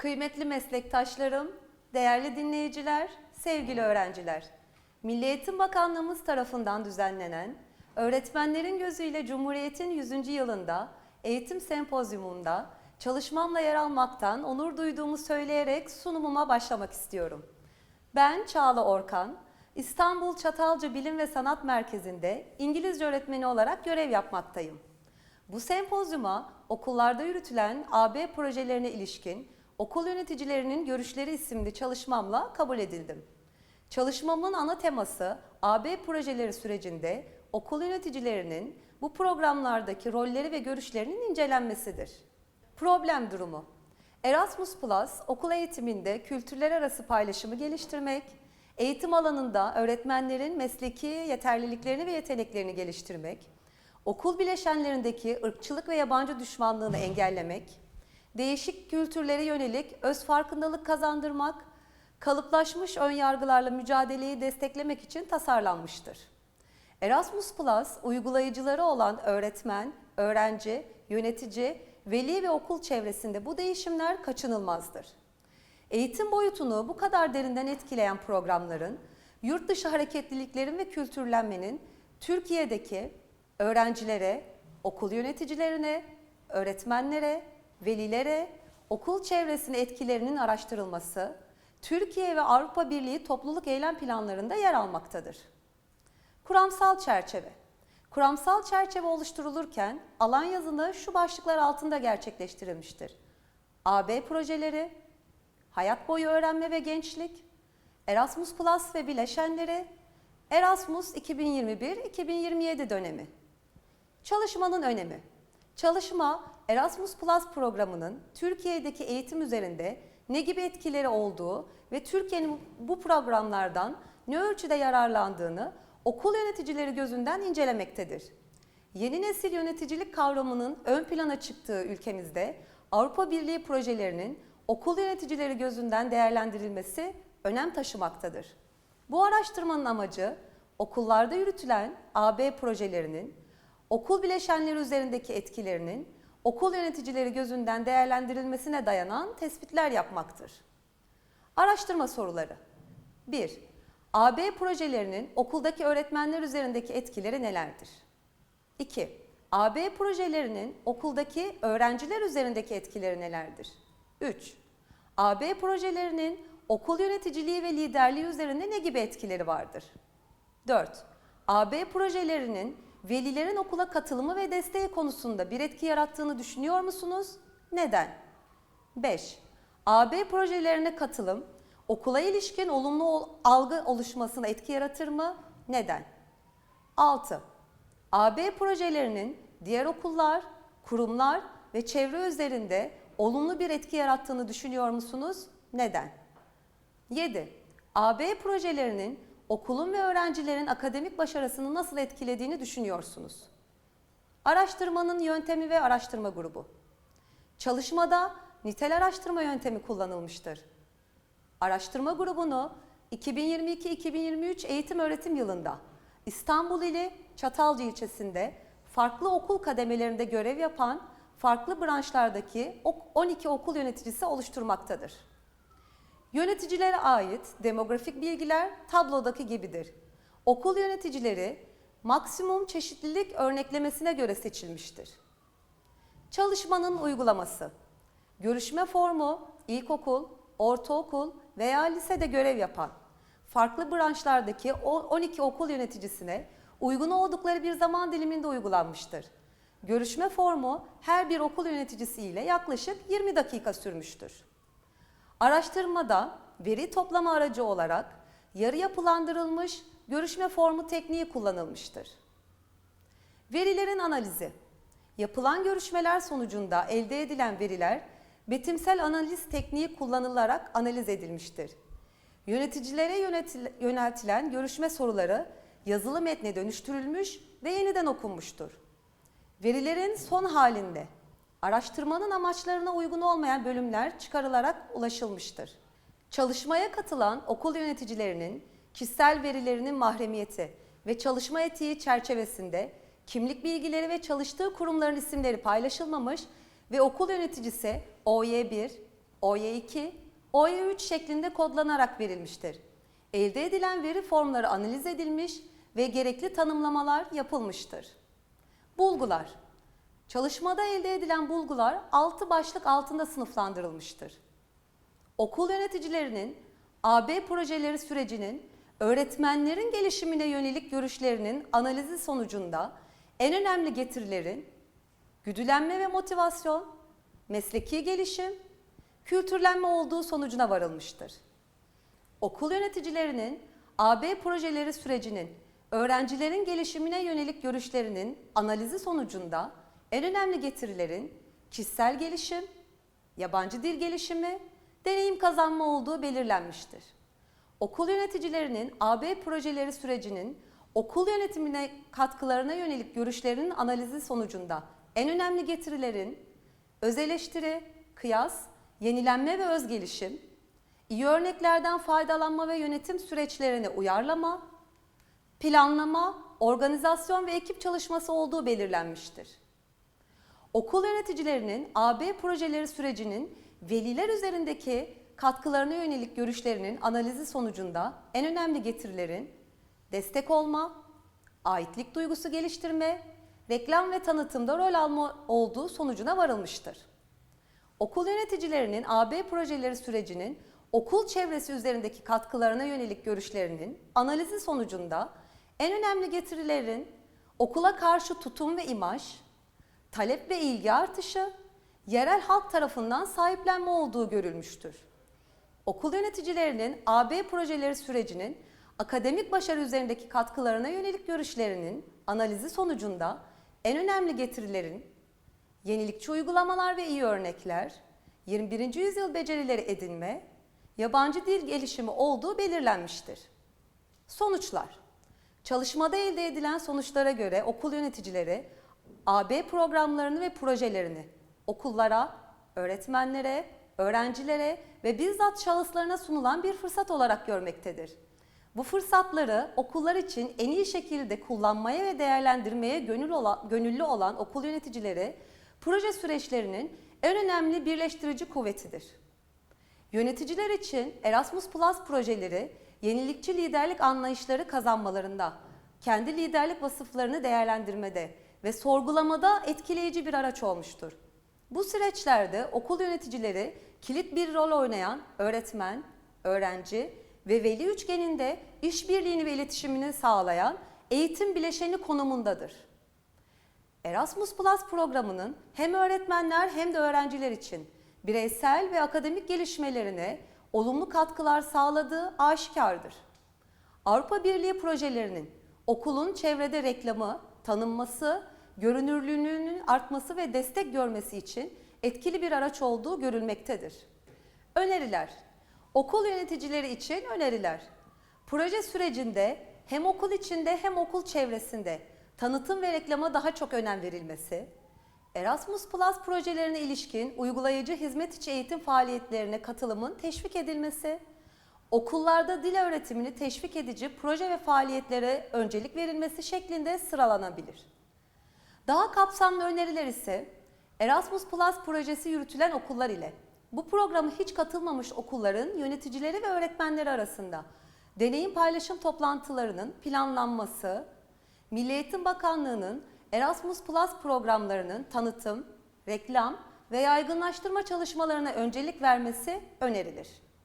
Kıymetli meslektaşlarım, değerli dinleyiciler, sevgili öğrenciler. Milli Eğitim Bakanlığımız tarafından düzenlenen Öğretmenlerin Gözüyle Cumhuriyet'in 100. yılında eğitim sempozyumunda çalışmamla yer almaktan onur duyduğumu söyleyerek sunumuma başlamak istiyorum. Ben Çağla Orkan, İstanbul Çatalca Bilim ve Sanat Merkezi'nde İngilizce öğretmeni olarak görev yapmaktayım. Bu sempozyuma okullarda yürütülen AB projelerine ilişkin okul yöneticilerinin görüşleri isimli çalışmamla kabul edildim. Çalışmamın ana teması AB projeleri sürecinde okul yöneticilerinin bu programlardaki rolleri ve görüşlerinin incelenmesidir. Problem durumu Erasmus Plus okul eğitiminde kültürler arası paylaşımı geliştirmek, eğitim alanında öğretmenlerin mesleki yeterliliklerini ve yeteneklerini geliştirmek, okul bileşenlerindeki ırkçılık ve yabancı düşmanlığını engellemek, değişik kültürlere yönelik öz farkındalık kazandırmak, kalıplaşmış önyargılarla mücadeleyi desteklemek için tasarlanmıştır. Erasmus Plus uygulayıcıları olan öğretmen, öğrenci, yönetici, veli ve okul çevresinde bu değişimler kaçınılmazdır. Eğitim boyutunu bu kadar derinden etkileyen programların, yurt dışı hareketliliklerin ve kültürlenmenin Türkiye'deki öğrencilere, okul yöneticilerine, öğretmenlere, velilere, okul çevresine etkilerinin araştırılması, Türkiye ve Avrupa Birliği topluluk eylem planlarında yer almaktadır. Kuramsal çerçeve. Kuramsal çerçeve oluşturulurken alan yazını şu başlıklar altında gerçekleştirilmiştir. AB projeleri, hayat boyu öğrenme ve gençlik, Erasmus Plus ve bileşenleri, Erasmus 2021-2027 dönemi. Çalışmanın önemi. Çalışma Erasmus Plus programının Türkiye'deki eğitim üzerinde ne gibi etkileri olduğu ve Türkiye'nin bu programlardan ne ölçüde yararlandığını okul yöneticileri gözünden incelemektedir. Yeni nesil yöneticilik kavramının ön plana çıktığı ülkemizde Avrupa Birliği projelerinin okul yöneticileri gözünden değerlendirilmesi önem taşımaktadır. Bu araştırmanın amacı okullarda yürütülen AB projelerinin okul bileşenleri üzerindeki etkilerinin okul yöneticileri gözünden değerlendirilmesine dayanan tespitler yapmaktır. Araştırma soruları 1. AB projelerinin okuldaki öğretmenler üzerindeki etkileri nelerdir? 2. AB projelerinin okuldaki öğrenciler üzerindeki etkileri nelerdir? 3. AB projelerinin okul yöneticiliği ve liderliği üzerinde ne gibi etkileri vardır? 4. AB projelerinin velilerin okula katılımı ve desteği konusunda bir etki yarattığını düşünüyor musunuz? Neden? 5. AB projelerine katılım okula ilişkin olumlu ol- algı oluşmasına etki yaratır mı? Neden? 6. AB projelerinin diğer okullar, kurumlar ve çevre üzerinde olumlu bir etki yarattığını düşünüyor musunuz? Neden? 7. AB projelerinin okulun ve öğrencilerin akademik başarısını nasıl etkilediğini düşünüyorsunuz? Araştırmanın yöntemi ve araştırma grubu. Çalışmada nitel araştırma yöntemi kullanılmıştır. Araştırma grubunu 2022-2023 eğitim öğretim yılında İstanbul ili Çatalca ilçesinde farklı okul kademelerinde görev yapan farklı branşlardaki ok- 12 okul yöneticisi oluşturmaktadır. Yöneticilere ait demografik bilgiler tablodaki gibidir. Okul yöneticileri maksimum çeşitlilik örneklemesine göre seçilmiştir. Çalışmanın uygulaması. Görüşme formu ilkokul, ortaokul veya lisede görev yapan farklı branşlardaki o- 12 okul yöneticisine uygun oldukları bir zaman diliminde uygulanmıştır. Görüşme formu her bir okul yöneticisi ile yaklaşık 20 dakika sürmüştür. Araştırmada veri toplama aracı olarak yarı yapılandırılmış görüşme formu tekniği kullanılmıştır. Verilerin analizi. Yapılan görüşmeler sonucunda elde edilen veriler betimsel analiz tekniği kullanılarak analiz edilmiştir. Yöneticilere yöneltilen görüşme soruları yazılı metne dönüştürülmüş ve yeniden okunmuştur. Verilerin son halinde araştırmanın amaçlarına uygun olmayan bölümler çıkarılarak ulaşılmıştır. Çalışmaya katılan okul yöneticilerinin kişisel verilerinin mahremiyeti ve çalışma etiği çerçevesinde kimlik bilgileri ve çalıştığı kurumların isimleri paylaşılmamış ve okul yöneticisi OY1, OY2, OY3 şeklinde kodlanarak verilmiştir. Elde edilen veri formları analiz edilmiş ve gerekli tanımlamalar yapılmıştır. Bulgular Çalışmada elde edilen bulgular 6 başlık altında sınıflandırılmıştır. Okul yöneticilerinin AB projeleri sürecinin öğretmenlerin gelişimine yönelik görüşlerinin analizi sonucunda en önemli getirilerin güdülenme ve motivasyon, mesleki gelişim, kültürlenme olduğu sonucuna varılmıştır. Okul yöneticilerinin AB projeleri sürecinin öğrencilerin gelişimine yönelik görüşlerinin analizi sonucunda en önemli getirilerin kişisel gelişim, yabancı dil gelişimi, deneyim kazanma olduğu belirlenmiştir. Okul yöneticilerinin AB projeleri sürecinin okul yönetimine katkılarına yönelik görüşlerinin analizi sonucunda en önemli getirilerin öz eleştiri, kıyas, yenilenme ve öz gelişim, iyi örneklerden faydalanma ve yönetim süreçlerini uyarlama, planlama, organizasyon ve ekip çalışması olduğu belirlenmiştir. Okul yöneticilerinin AB projeleri sürecinin veliler üzerindeki katkılarına yönelik görüşlerinin analizi sonucunda en önemli getirilerin destek olma, aitlik duygusu geliştirme, reklam ve tanıtımda rol alma olduğu sonucuna varılmıştır. Okul yöneticilerinin AB projeleri sürecinin okul çevresi üzerindeki katkılarına yönelik görüşlerinin analizi sonucunda en önemli getirilerin okula karşı tutum ve imaj, talep ve ilgi artışı, yerel halk tarafından sahiplenme olduğu görülmüştür. Okul yöneticilerinin AB projeleri sürecinin akademik başarı üzerindeki katkılarına yönelik görüşlerinin analizi sonucunda en önemli getirilerin yenilikçi uygulamalar ve iyi örnekler, 21. yüzyıl becerileri edinme, yabancı dil gelişimi olduğu belirlenmiştir. Sonuçlar Çalışmada elde edilen sonuçlara göre okul yöneticileri AB programlarını ve projelerini okullara, öğretmenlere, öğrencilere ve bizzat şahıslarına sunulan bir fırsat olarak görmektedir. Bu fırsatları okullar için en iyi şekilde kullanmaya ve değerlendirmeye gönül olan, gönüllü olan okul yöneticileri proje süreçlerinin en önemli birleştirici kuvvetidir. Yöneticiler için Erasmus Plus projeleri yenilikçi liderlik anlayışları kazanmalarında, kendi liderlik vasıflarını değerlendirmede ve sorgulamada etkileyici bir araç olmuştur. Bu süreçlerde okul yöneticileri kilit bir rol oynayan öğretmen, öğrenci ve veli üçgeninde işbirliğini ve iletişimini sağlayan eğitim bileşeni konumundadır. Erasmus Plus programının hem öğretmenler hem de öğrenciler için bireysel ve akademik gelişmelerine olumlu katkılar sağladığı aşikardır. Avrupa Birliği projelerinin okulun çevrede reklamı, tanınması, görünürlüğünün artması ve destek görmesi için etkili bir araç olduğu görülmektedir. Öneriler Okul yöneticileri için öneriler. Proje sürecinde hem okul içinde hem okul çevresinde tanıtım ve reklama daha çok önem verilmesi, Erasmus Plus projelerine ilişkin uygulayıcı hizmet içi eğitim faaliyetlerine katılımın teşvik edilmesi, okullarda dil öğretimini teşvik edici proje ve faaliyetlere öncelik verilmesi şeklinde sıralanabilir. Daha kapsamlı öneriler ise Erasmus Plus projesi yürütülen okullar ile bu programı hiç katılmamış okulların yöneticileri ve öğretmenleri arasında deneyim paylaşım toplantılarının planlanması, Milli Eğitim Bakanlığı'nın Erasmus Plus programlarının tanıtım, reklam ve yaygınlaştırma çalışmalarına öncelik vermesi önerilir.